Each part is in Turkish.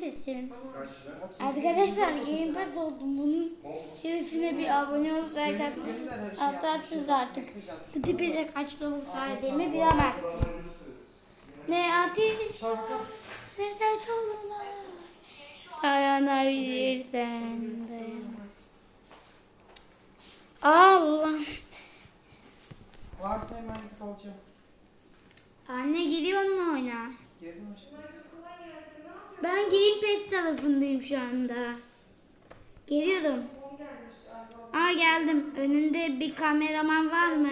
Lira? Arkadaşlar Game Pass oldum. Bunun içerisine bir abone olsaydı atarsınız artık. Bu tipi de kaç lobuk verdiğimi bilemem. Ne ateş ne dert olurlar. Dayanabilirsen dayan. Allah. Varsa hemen gidip alacağım. Anne gidiyor mu oyna? Girdim. Ben Game Pass tarafındayım şu anda. Geliyorum. Aa geldim. Önünde bir kameraman var mı?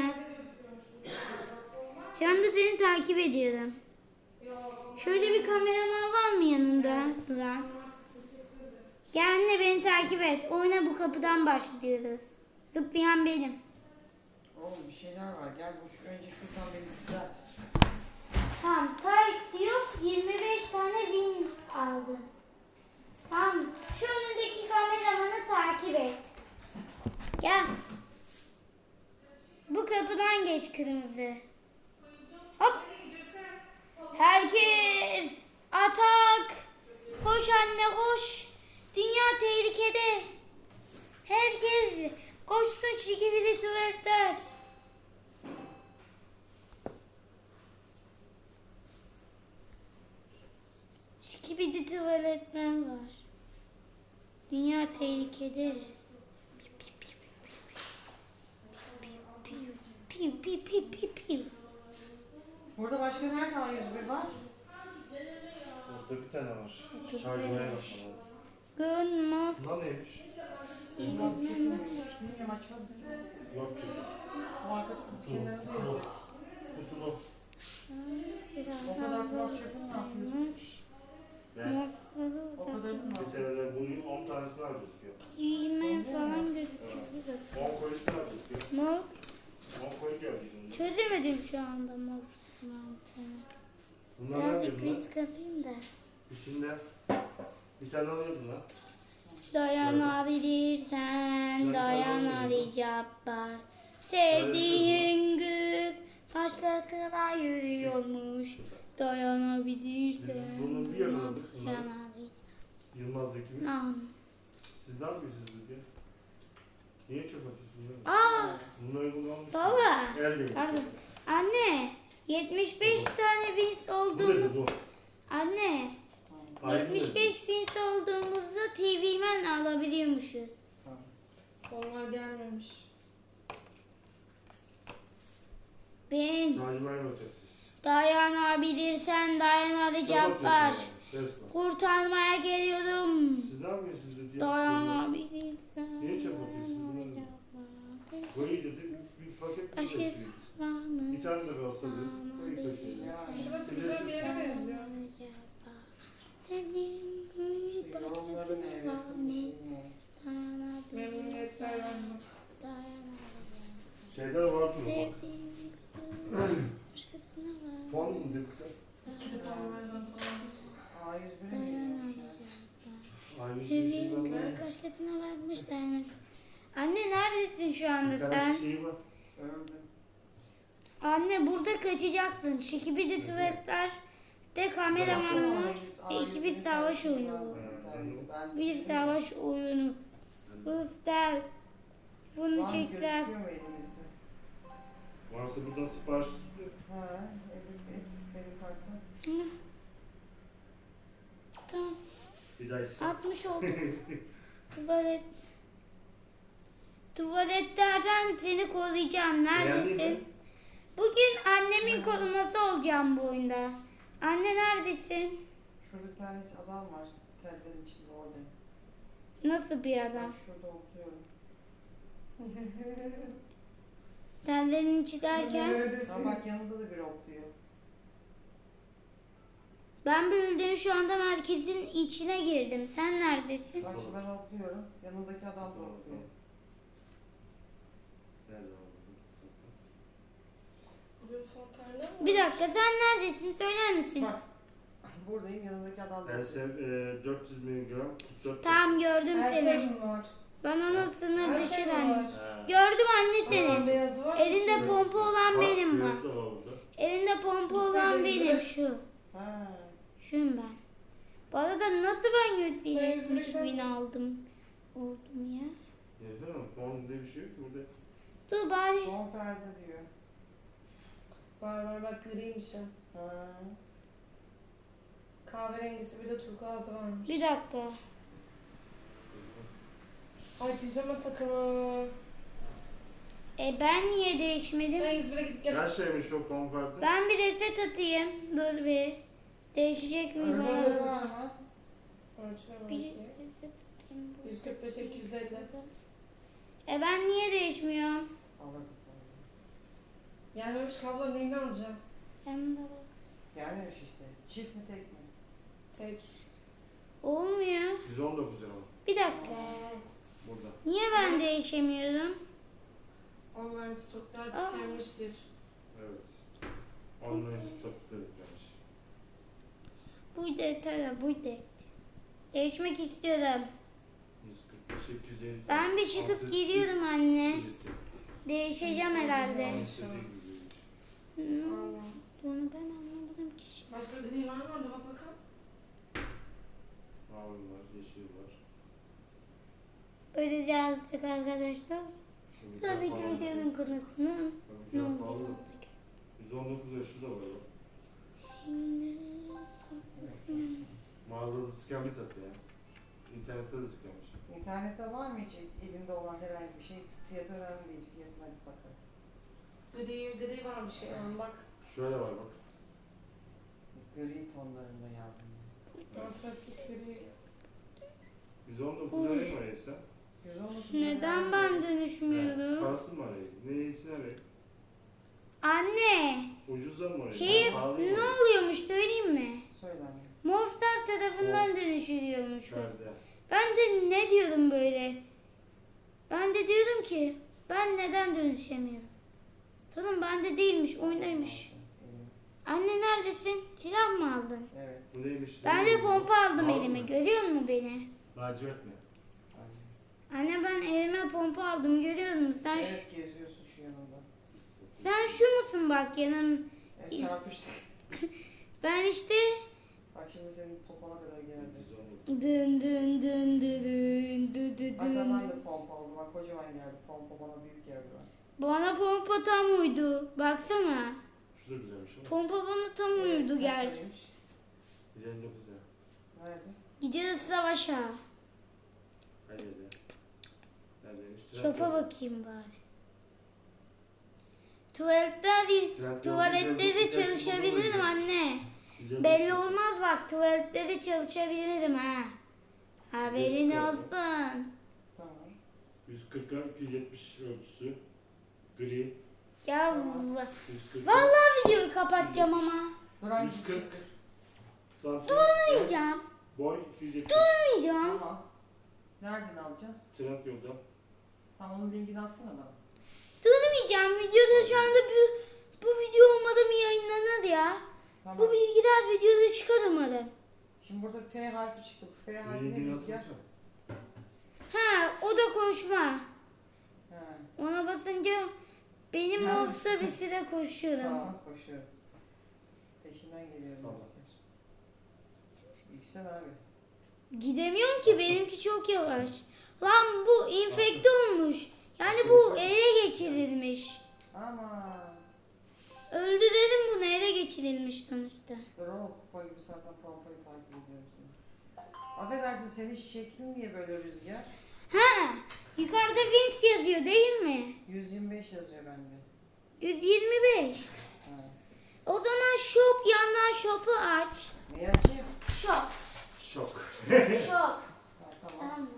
Şu anda seni takip ediyorum. Şöyle bir kameraman var mı yanında duran? Gel anne beni takip et. Oyuna bu kapıdan başlıyoruz. Zıplayan benim. Oğlum bir şeyler var. Gel bu şu önce şuradan beni güzel. Tamam. Tarık diyor 25 tane win aldı. Tamam. Şu önündeki kameramanı takip et. Gel. Bu kapıdan geç kırmızı. Hop. Herkes atak. Koş anne koş. Dünya tehlikede. Herkes koşsun çikivili tuvaletler. Şikibidi tuvaletler var. Dünya tehlikede. Piu piu piu piu piu. Burada başka nerede A101 var? Orada bir tane var. Şarjmaya lazım. Good morning. Bunlar neymiş? Bilmiyorum açmadım. Yok çünkü. Bu arkasının kenarı değil. Kutulu. O kadar kulak çöpünü ne yapıyorsun? Ben O kadarını mı senede bunun 10 tanesini alacağız diyor. Falan gözüküyor. 10 koyusunu alacağız diyor. Mor. 10 koyu geldi. Çözemedim şu anda mor mantığını. Bunlar ne Birazcık yapıyor bunlar? da. İçinde bir tane alıyor bunlar. Dayanabilirsen dayanacaklar. Sevdiğin kız başkasına yürüyormuş. Dayanabilirsen Bunun bir yakaladık bunları. dayanabilirsin. Yılmaz'da ikimiz. An. Siz ne yapıyorsunuz diye? Niye çöp atıyorsun? bunları? Aa Bunları kullanmışsın. baba. El demiş. Pardon. Anne 75 tane Vince Bu olduğumuz dedi bu. anne Ayrı dedi. 75 Vince olduğumuzda TV Man alabiliyormuşuz. Tamam. Onlar gelmemiş. Ben Şarjmaya bakacağız siz. Dayanabilirsen yani, resmen. Kurtarmaya geliyorum. Siz ne yapıyorsunuz? Dayanabilirsen. Niye çöp atıyorsun bunları? dayanacaklar. Koyu dedi bir paket var mı? Bir tane de kalsa dedi. Koyu taşıyor. Ya Şurası güzel bir yere benziyor. işte yorumların evresi bir şey mi? Memnuniyetler de vardır o bak. Sevdiğim kız başkasına var. Fon mu dedi sen? Telefonlardan falan. A101'e mi giriyormuş ya? Aynı bir şey kız başkasına dayanır. Anne neredesin şu anda sen? şey var. Anne burada kaçacaksın. Tuvaletler de kameraman var. İki bir savaş oyunu bu. Bir savaş oyunu. Fıstel. Bunu çekler. Varsa buradan sipariş tutuyor. Ha, elim, elim, benim kartım. Tamam. Bir daha içsin. 60 oldu. Tuvalet. Tuvaletlerden seni koruyacağım. Beğendin mi? Neredesin? Bugün annemin koruması olacağım bu oyunda. Anne neredesin? Şurada bir tane adam var. Tellerin içinde orada. Nasıl bir Ben adam? şurada okluyorum. Tellerin içi derken Ha bak yanında da biri okluyor. Ben bildiğin şu anda merkezin içine girdim. Sen neredesin? Bak şimdi ben okluyorum. Yanındaki adam da mi? Bir dakika sen neredesin? Söyler misin? Bak. Buradayım yanındaki adam da. Ensem e, 400 miligram 44 Tamam gördüm Her seni. serum var. Ben onu sınır Her dışı serum ben. var. Ha. Gördüm anne Aa, seni. beyazı var. Elinde pompa olan Bak, benim var. orada. Elinde pompa olan benim şu. Ha. Şuyum ben. Bu arada nasıl ben yüzde yetmiş bin aldım? Oldum ya. Evde mi? Onun diye bir şey yok ki burada. Dur bari. Son perde diyor. Var var bak griymiş ha. Ha. Kahverengisi bir de turkuazı varmış. Bir dakika. Ay pijama takımı. E ben niye değişmedim? Ben 101'e gidip gel. Kaç şeymiş o konferdi? Ben bir reset atayım. Dur bir. Değişecek mi Ölçüleri bana? var mı? 145 250. E ben niye değişmiyorum? Alırdık. Gelmemiş kablo neyini alacağım? Sen de Gelmemiş işte. Çift mi tek mi? Tek. Olmuyor. 119 lira. Bir dakika. burada. Niye ben değişemiyorum? Online stoklar tükenmiştir. Evet. Online stokta yüklemiş. Bu detay, bu detay. Değişmek istiyorum. 145, 250. Ben bir çıkıp Altı, gidiyorum sekiz, anne. birisi. Değişeceğim herhalde. Şey Allah. Onu ben anlamadım ki. Başka gri var mı orada bak bakalım. Mavi var, yeşil var. Böylece yazdık arkadaşlar. Sonraki videonun konusunu ne Öbürküler pahalı. oldu? 119 lira şu da var bak. Mağazada tükenmiş zaten ya. İnternette de tükenmiş. İnternette var mı hiç elimde olan herhangi bir şey? Fiyatı önemli değil. Fiyatına bir bakalım. Gri, gri var bir şey yani bak. Şöyle var bak. Gri tonlarında yavrum. Antrasit gri. 119 lira mı araysa? 119 Neden ben dönüşmüyorum? Parası mı arayı? Neyisini arayı? Anne, Ucuzdan mı arayı? şey ne oluyormuş söyleyeyim mi? Söyle anne. Morphlar tarafından dönüşülüyormuş. Nerede? Ben de ne diyorum böyle? Ben de diyorum ki ben neden dönüşemiyorum? Tamam bende değilmiş, oyundaymış. Anne neredesin? Silah mı aldın? Evet. Bu neymiş? Ben de pompa aldım Aldın elime. mı? Görüyor musun beni? Lacivert mi? Anne ben elime pompa aldım. Görüyor musun? Sen şu, Evet geziyorsun şu yanında. sen şu musun bak yanım? Evet çarpıştık. Ben işte Bak şimdi senin popona kadar geldi. 119. dın dın dın dın dın dın dın Hatta ben de pompa aldım. Bak kocaman geldi. Pompa bana büyük geldi. bak. Bana pompa tam uydu. Baksana. Şu da güzelmiş ama. Pompa bana tam uydu gerçi. kaçtaymış? 159 lira. Nerede? Gidiyoruz savaşa. Hayır ya. Neredeymiş? Yolu. bakayım bari. Tuvaletler yolu Tuvalette de 159 taksi çalışabilirim anne. 159 Belli taksi. olmaz bak tuvalette de çalışabilirim ha. Haberin olsun. Tamam. 140'a 270 ölçüsü. Gri. Ya 140. vallahi videoyu kapatacağım ama. Dur hangi 140. Santim. Durmayacağım. Boy 270. Durmayacağım. Tamam. Nereden alacağız? Trend yolda. Tamam onun linkini atsana bana. Durmayacağım. Videoda şu anda bu, bu video olmadı mı yayınlanır ya. Tamam. Bu bilgiler videoda çıkar umarım. Şimdi burada F harfi çıktı. Bu F harfi ne rüzgar? Ha o da koşma. He. Ona basınca benim Ha. olsa bir süre koşuyorum. Tamam koşuyorum. Peşinden geliyorum. Rüzgar. Gitsen abi. Gidemiyorum ki benimki çok yavaş. Lan bu infekte olmuş. Yani bu ele geçirilmiş. Ama Öldürelim bunu ele geçirilmiş sonuçta. dur o kupa gibi zaten pompayı takip ediyorum seni. Affedersin senin şeklin niye böyle rüzgar? Ha yukarıda Vince yazıyor değil mi? 125 yazıyor bende. 125. Ha. O zaman shop yandan shop'u aç. Ne açayım? Shop. Şok. Shop. Ha, tamam. Tamam mı?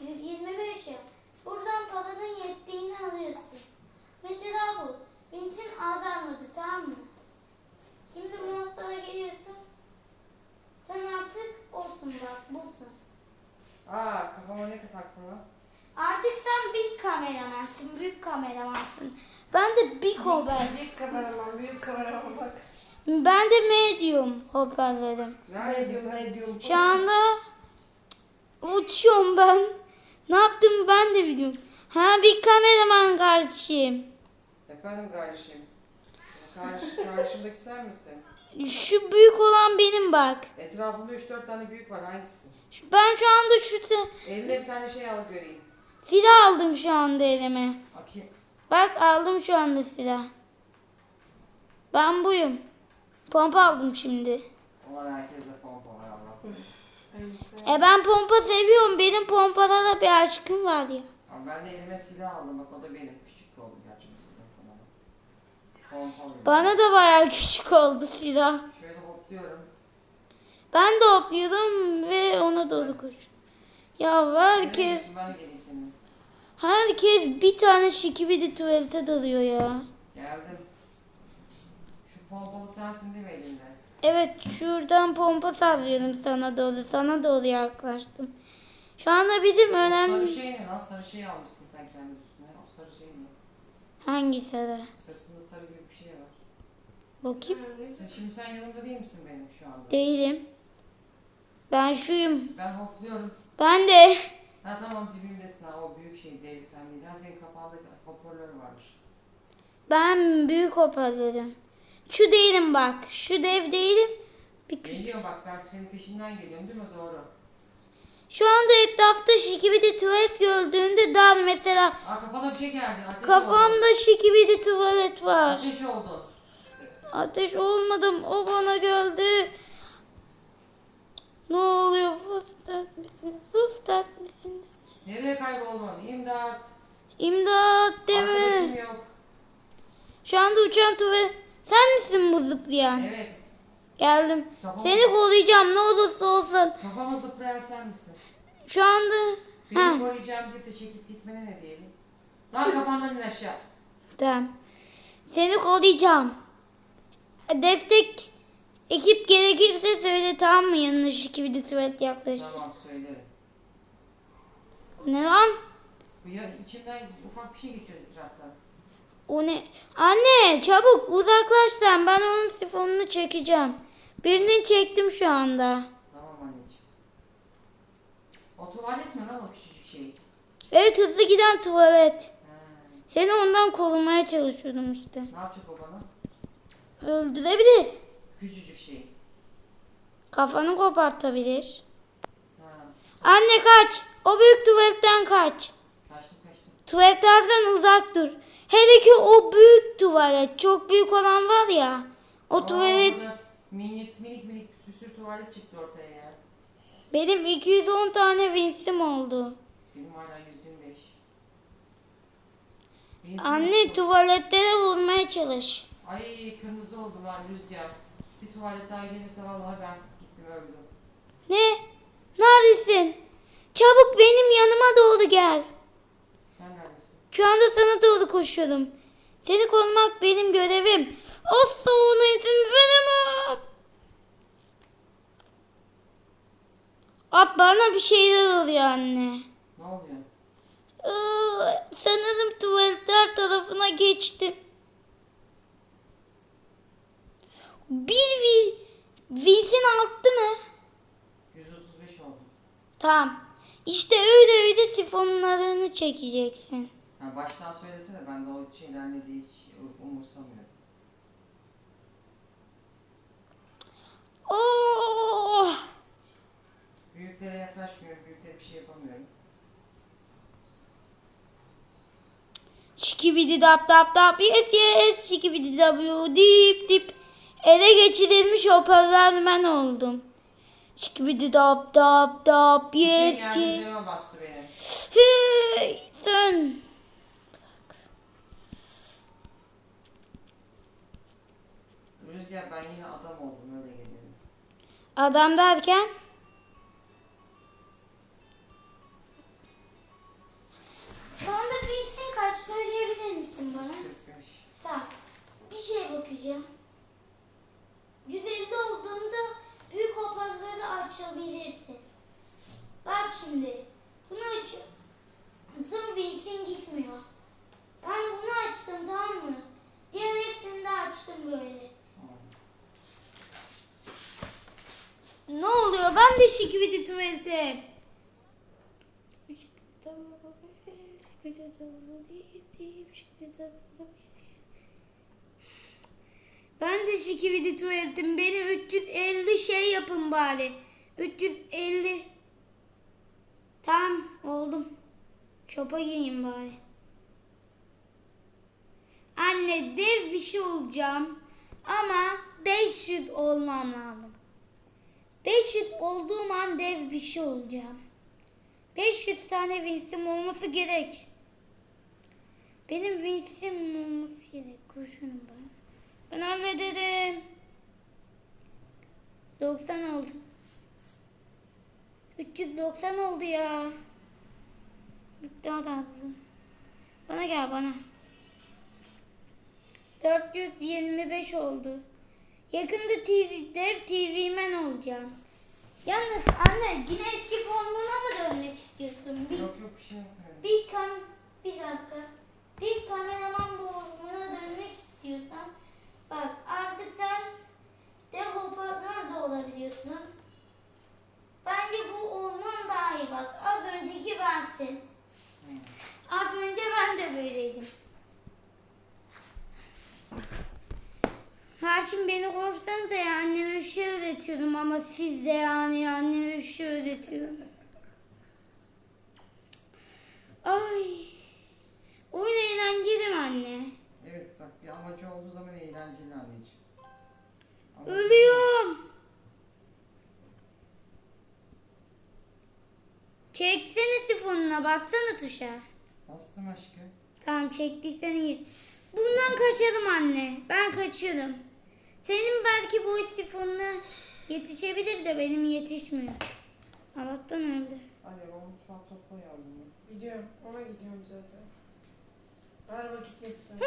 125 ya. Buradan paranın yettiğini alıyorsun. Mesela bu. Vince'in azalmadı tamam mı? Şimdi bu noktada geliyorsun. Sen artık olsun bak busun. Aa kafama ne taktın lan? Artık sen big kameramansın, büyük kameramansın. Ben de big hoparlör. Büyük kameraman, büyük kameraman bak. Ben de medium hoparlörüm. Neredesin Medium, sen? medium. Şu anda uçuyorum ben. Ne yaptım ben de biliyorum. Ha bir kameraman kardeşim. Efendim kardeşim. Karşı, karşımdaki sen misin? Şu büyük olan benim bak. Etrafında 3-4 tane büyük var hangisi? Şu- Ben şu anda şu si- Eline bir tane şey al göreyim. silah aldım şu anda elime. Bakayım. Bak aldım şu anda silah. Ben buyum. Pompa aldım şimdi. Olan herkeste pompa var. Elbise. E ben pompa seviyorum. Benim pompada da bir aşkım var ya. Ama ben de elime silah aldım bak o da benim. Küçük oldu gerçi bu silah bana. Pompa oluyor. Bana da bayağı küçük oldu silah. Şöyle hopluyorum. Ben de hopluyorum ve ona doğru koş. Ya herkes, herkes bir tane şikibidi tuvalete dalıyor ya. Geldim. Şu pompalı sensin değil mi elinde? Evet şuradan pompa sallıyorum sana doğru. Sana doğru yaklaştım. Şu anda bizim O sarı önemli... şey ne lan? Sarı şey almışsın sen kendi üstüne. O sarı şey ne? Sırtında sarı gibi bir şey var. Bakayım. Sen, şimdi sen yanımda değil misin benim şu anda? Değilim. Ben şuyum. Ben hopluyorum. Ben de. Ha tamam dibimdesin ha o büyük şey değil sen değil. Ha senin kapağında hoparlör varmış. Ben büyük hoparlörüm. Şu değilim bak. Şu dev değilim. Bir küçük. Geliyor bak ben senin peşinden geliyorum değil mi? Doğru. Şu anda etrafta şikibidi tuvalet gördüğünde daha mesela Aa kafana bir şey geldi. Ateş oldu. kafamda şikibidi tuvalet var. Ateş oldu. Ateş olmadım. O bana geldi. Ne oluyor? Fıstık misiniz? Fıstık misiniz? Nereye kayboldun? İmdat. İmdat deme. Arkadaşım yok. Şu anda uçan tuvalet. Sen misin bu zıplayan? Evet. Geldim. Kafama, Seni koruyacağım ne olursa olsun. kafama zıplayan sen misin? Şu anda... Beni Ha. koruyacağım deyip de çekip gitmene ne diyelim? Lan kafandan in aşağı. Tamam. Seni koruyacağım. Destek ekip gerekirse söyle tamam mı yanına şikibidi tuvalet yaklaş. Tamam söylerim. Ne lan? Bu ya içimden ufak bir şey geçiyor etraftan. O ne? Anne çabuk uzaklaş sen. Ben onun sifonunu çekeceğim. Birini çektim şu anda. Tamam anneciğim. O tuvalet mi lan o küçücük şey? Evet hızlı giden tuvalet. Ha. Seni ondan korumaya çalışıyordum işte. Ne yapacak o bana? Öldürebilir. Küçücük şey. Kafanı kopartabilir. Ha. Anne kaç. O büyük tuvaletten kaç. Kaçtım kaçtım. Tuvaletlerden uzak dur. Hele ki o büyük tuvalet. Çok büyük olan var ya. O Aa, tuvalet Minik minik minik bir sürü tuvalet çıktı ortaya ya. benim 210 tane vinsim oldu. Benim hala 125. Benzin Anne tuvaletlere vurmaya çalış. Ay kırmızı oldu lan rüzgar. Bir tuvalet daha gelirse vallahi ben gittim öldüm. Ne? Neredesin? Çabuk benim yanıma doğru gel. Sen neredesin? Şu anda sana doğru koşuyorum. Seni korumak benim görevim. Asla ona izin veremem. Ab bana bir şeyler oluyor anne. Ne oluyor? Iı, sanırım tuvaletler tarafına geçtim. Bir vi, vinsin arttı mı? 135 oldu. Tamam. İşte öyle öyle sifonlarını çekeceksin. Ha, baştan söylesene ben de o şeyler ne diye hiç umursamıyorum. Oh! Büyüklere yaklaşmıyorum. Büyüklere bir şey yapamıyorum. Şikibidi dap dap dap yes yes şikibidi w dip dip ele geçirilmiş hoparlör ben oldum. Şikibidi dap dap dap Bir şey yes geldi yes. bastı benim. Hey, dön. Rüzgar ben yine adam oldum öyle geliyorum. Adam derken? Anda bilsin kaç söyleyebilir misin bana? 45. Tamam. Bir şey bakacağım. 150 olduğunda büyük hoparlörü açabilirsin. Bak şimdi. Bunu aç. Zım bilsin gitmiyor. Ben bunu açtım tamam mı? Diğer hepsini de açtım böyle. Ne oluyor? Ben de şikvidi tuvalete. Ben de şikibidi tuvaletim. Beni 350 şey yapın bari. 350. Tamam oldum. Çopa gireyim bari. Anne dev bir şey olacağım. Ama 500 olmam lazım. 500 olduğum an dev bir şey olacağım. 500 tane vinsim olması gerek. Benim vinsim olması gerek. Kurşunum ben. Ben hallederim. 90 oldu. 390 oldu ya. O tatlı. Bana gel bana. 425 oldu. Yakında TV, dev TV man olacağım. Yalnız anne yine eski formuna mı dönmek istiyorsun? Bir, Yok yok bir şey yapmıyorum. bir kam bir dakika. Bir kameraman formuna dönmek istiyorsan bak artık sen dev hoparlör de olabiliyorsun. Bence bu olman daha iyi bak. Az önceki bensin. Az önce ben de böyleydim. Ha şimdi beni korksanız ya anneme bir şey öğretiyorum ama siz de yani anneme bir şey öğretiyorum. Ay. Oyun eğlenceli mi anne? Evet bak bir amacı olduğu zaman eğlenceli anneciğim. Ama- Ölüyorum. Çeksene sifonuna bassana tuşa. Bastım aşkım. Tamam çektiysen iyi. Bundan kaçalım anne. Ben kaçıyorum. Senin belki bu sifonuna yetişebilir de benim yetişmiyor. Allah'tan öldü. Hadi o mutfağı topla yavrum. Gidiyorum. Ona gidiyorum zaten. Ver vakit geçsin.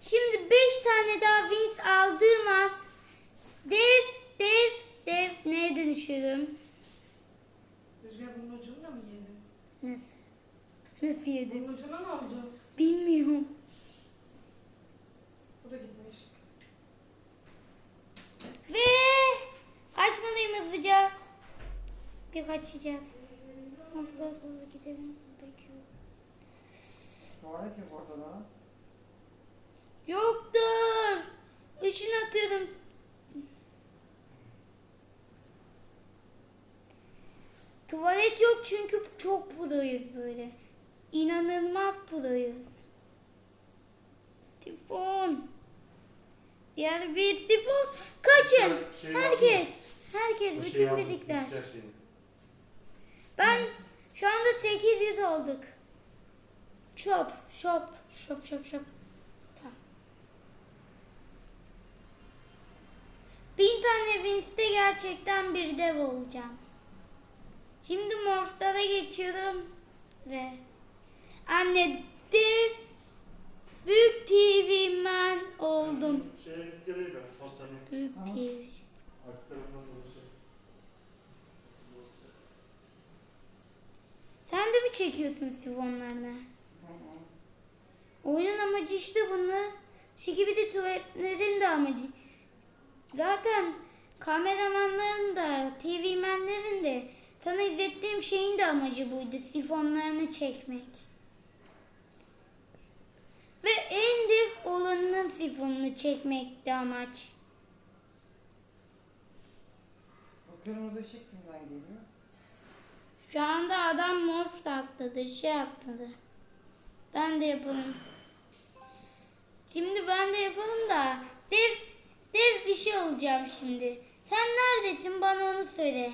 Şimdi 5 tane daha wins aldığım an dev dev dev neye dönüşüyorum? Rüzgar bunun ucunu da mı yedin? Nasıl? Nasıl yedim? Bunun ucuna ne oldu? Bilmiyorum. Bu da gitmiş. Ve açmalıyım hızlıca. Bir kaçacağız. Hızlı hızlı gidelim. Bekliyorum. Tuvalet yok ortada. Yoktur. Işın atıyorum. Tuvalet yok çünkü çok proyuz böyle. İnanılmaz proyuz. Sifon. Diğer bir sifon. Kaçın. Şey Herkes. Herkes. O Bütün bilgisayar şeyini. Ben şu anda 800 olduk. Şop, şop, şop, şop, şop. Tamam. Bin tane Winx'te gerçekten bir dev olacağım. Şimdi Morph'lara geçiyorum ve anne oldum. Şeye gidip geleyim ben. Postaneye. Büyük. Arka tarafından dolaşayım. Sen de mi çekiyorsun sifonlarını? Oyunun amacı işte bunu. Şikibidi tuvaletlerin de amacı. Zaten kameramanların da, TV menlerin de sana izlettiğim şeyin de amacı buydu. Sifonlarını çekmek. Ve en dif olanının sifonunu çekmekti amaç. O kırmızı ışık kimden geliyor? Şu anda adam morf atladı, şey atladı. Ben de yapalım. Şimdi ben de yapalım da dev dev bir şey olacağım şimdi. Sen neredesin bana onu söyle.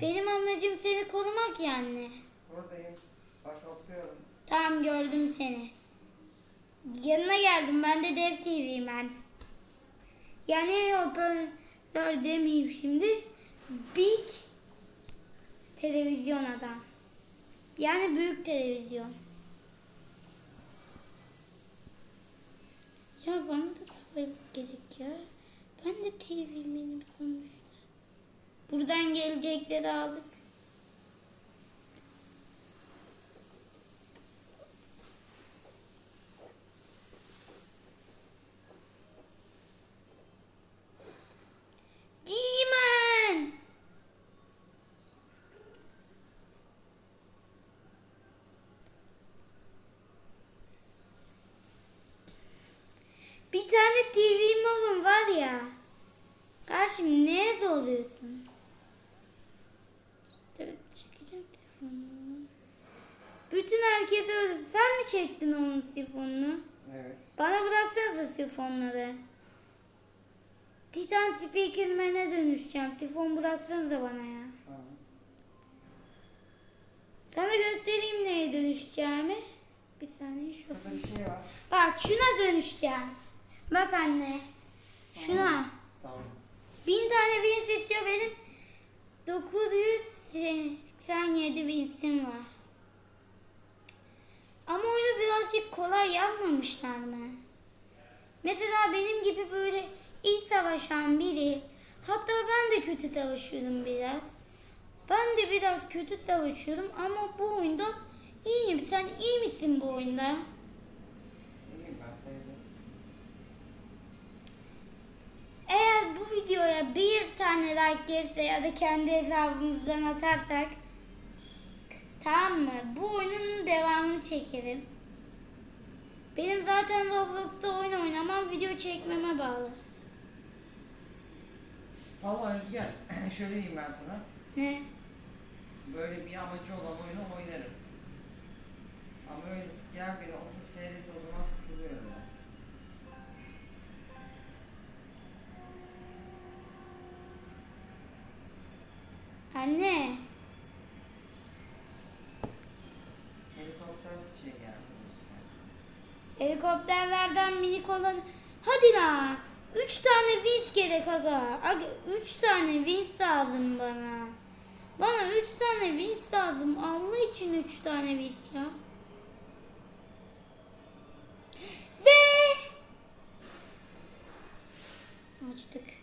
Benim amacım seni korumak yani. Buradayım. Bak okuyorum. Tamam gördüm seni. Yanına geldim ben de dev TV'yim ben. Yani hoparlör demeyeyim şimdi. Big televizyon adam. Yani büyük televizyon. Ya bana da tuvalet gerek ya. Ben de benim sonuçta. Buradan gelecekleri aldık. Demon! Bir tane şimdi zorluyorsun? Tabii çekeceğim sifonunu. Bütün herkes öyle. Sen mi çektin onun sifonunu? Evet. Bana bıraksanıza sifonları. Titan Speakerman'e dönüşeceğim. Sifon bıraksanıza bana ya. Tamam. Sana göstereyim neye dönüşeceğimi. Bir saniye şu. Burada bir şey var. Bak şuna dönüşeceğim. Bak anne. Şuna. Tamam. Bin wins istiyor benim. 987 winsim var. Ama oyunu birazcık kolay yapmamışlar mı? Mesela benim gibi böyle iyi savaşan biri. Hatta ben de kötü savaşıyorum biraz. Ben de biraz kötü savaşıyorum ama bu oyunda iyiyim. Sen iyi misin bu oyunda? İyiyim ben sevdim. Eğer bu videoya bir tane like gelirse ya da kendi hesabımızdan atarsak tamam mı? Bu oyunun devamını çekelim. Benim zaten Roblox'ta oyun oynamam video çekmeme bağlı. Vallahi Rüzgar, şöyle diyeyim ben sana. Ne? Böyle bir amacı olan oyunu oynarım. Ama öyle gel beni otur seyret o zaman sıkılıyorum ben. Anne. Helikopter. Rüzgar. Helikopterlerden minik olan... Hadi la. Üç tane wins gerek aga. Aga üç tane wins lazım bana. Bana üç tane wins lazım. Allah için üç tane wins ya. Ve... Açtık.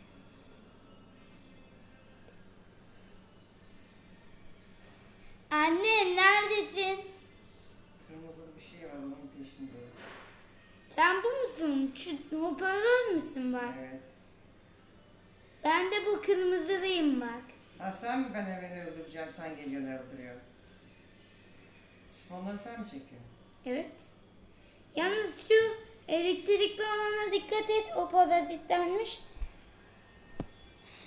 Peşinde. Sen bu musun? Şu hoparlör müsün bak? Evet. Ben de bu kırmızılıyım bak. Ha sen mi ben hemen öldüreceğim sen geliyorsun öldürüyor. Sifonları sen mi çekiyorsun? Evet. Yalnız şu elektrikli olana dikkat et. O parazitlenmiş.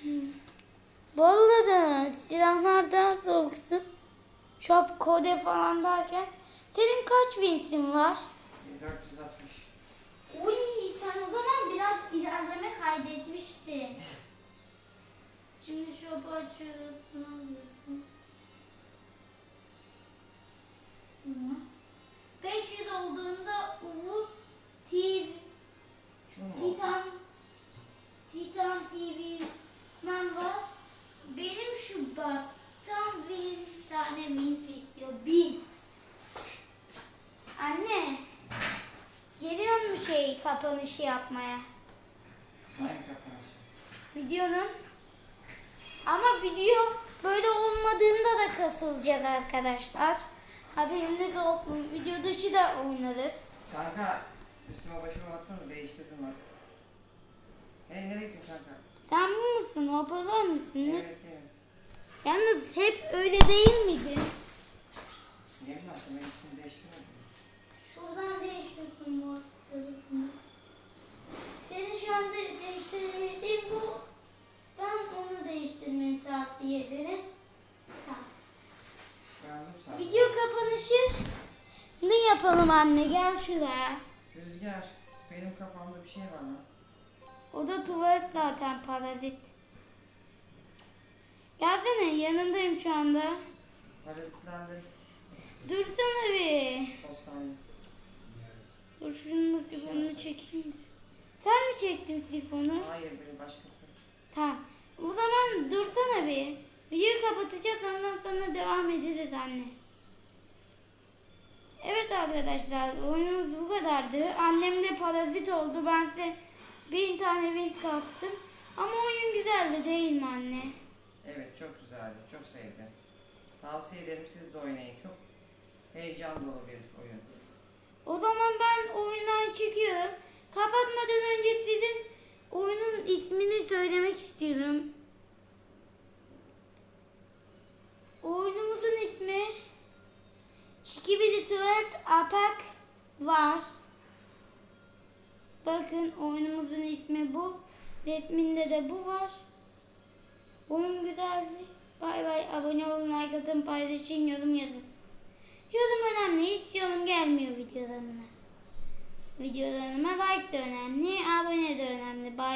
Hmm. Bu arada silahlarda doğrusu shop kode falan derken senin kaç winsin var? 460. Uy sen o zaman biraz ilerleme kaydetmiştin. Şimdi shop'u açıyoruz. Ne alıyorsun? Hı. 500 olduğunda Uvu TV? Titan, Titan TV ben var. Benim şu bak tam bir tane wins istiyor. Bin. Anne. Geliyor mu şey kapanışı yapmaya? Videonun. Ama video böyle olmadığında da kasılacağız arkadaşlar. Haberiniz olsun. Video dışı da oynarız. Kanka üstüme başıma baksana değiştirdim bak. Hey nereye gittin kanka? Sen bu musun? Hoparlör müsünüz? Evet evet. Yalnız hep öyle değil miydi? Ne bileyim ben üstümü değiştirmedim. Şuradan değişiyorsun bu tarafını. Senin şu anda değiştirmediğin bu. Ben onu değiştirmeni tavsiye ederim. Tamam. Beğendim sen. Video kapanışı ne yapalım anne? Gel şuraya. Rüzgar benim kafamda bir şey var lan. O da tuvalet zaten parazit. Gelsene yanındayım şu anda. Parazitlendim. Dursana bir. Postane. Dur şunu da sifonunu çekeyim. Sen mi çektin sifonu? Hayır benim başkası. Tamam. O zaman dursana bir. Videoyu kapatacağız ondan sonra devam edeceğiz anne. Evet arkadaşlar oyunumuz bu kadardı. Annem de parazit oldu. Ben size bin tane wins kastım. Ama oyun güzeldi değil mi anne? Evet çok güzeldi. Çok sevdim. Tavsiye ederim siz de oynayın. Çok heyecan dolu bir oyun. O zaman ben oyundan çıkıyorum. Kapatmadan önce sizin oyunun ismini söylemek istiyorum. Oyunumuzun ismi Skibidi Tuvalet Atak var. Bakın oyunumuzun ismi bu. Resminde de bu var. Oyun güzeldi. Bay bay. Abone olun, like atın, paylaşın, yorum yazın. Yorum önemli. Hiç yorum gelmiyor videolarıma. Videolarıma like de önemli, abone de önemli. Bay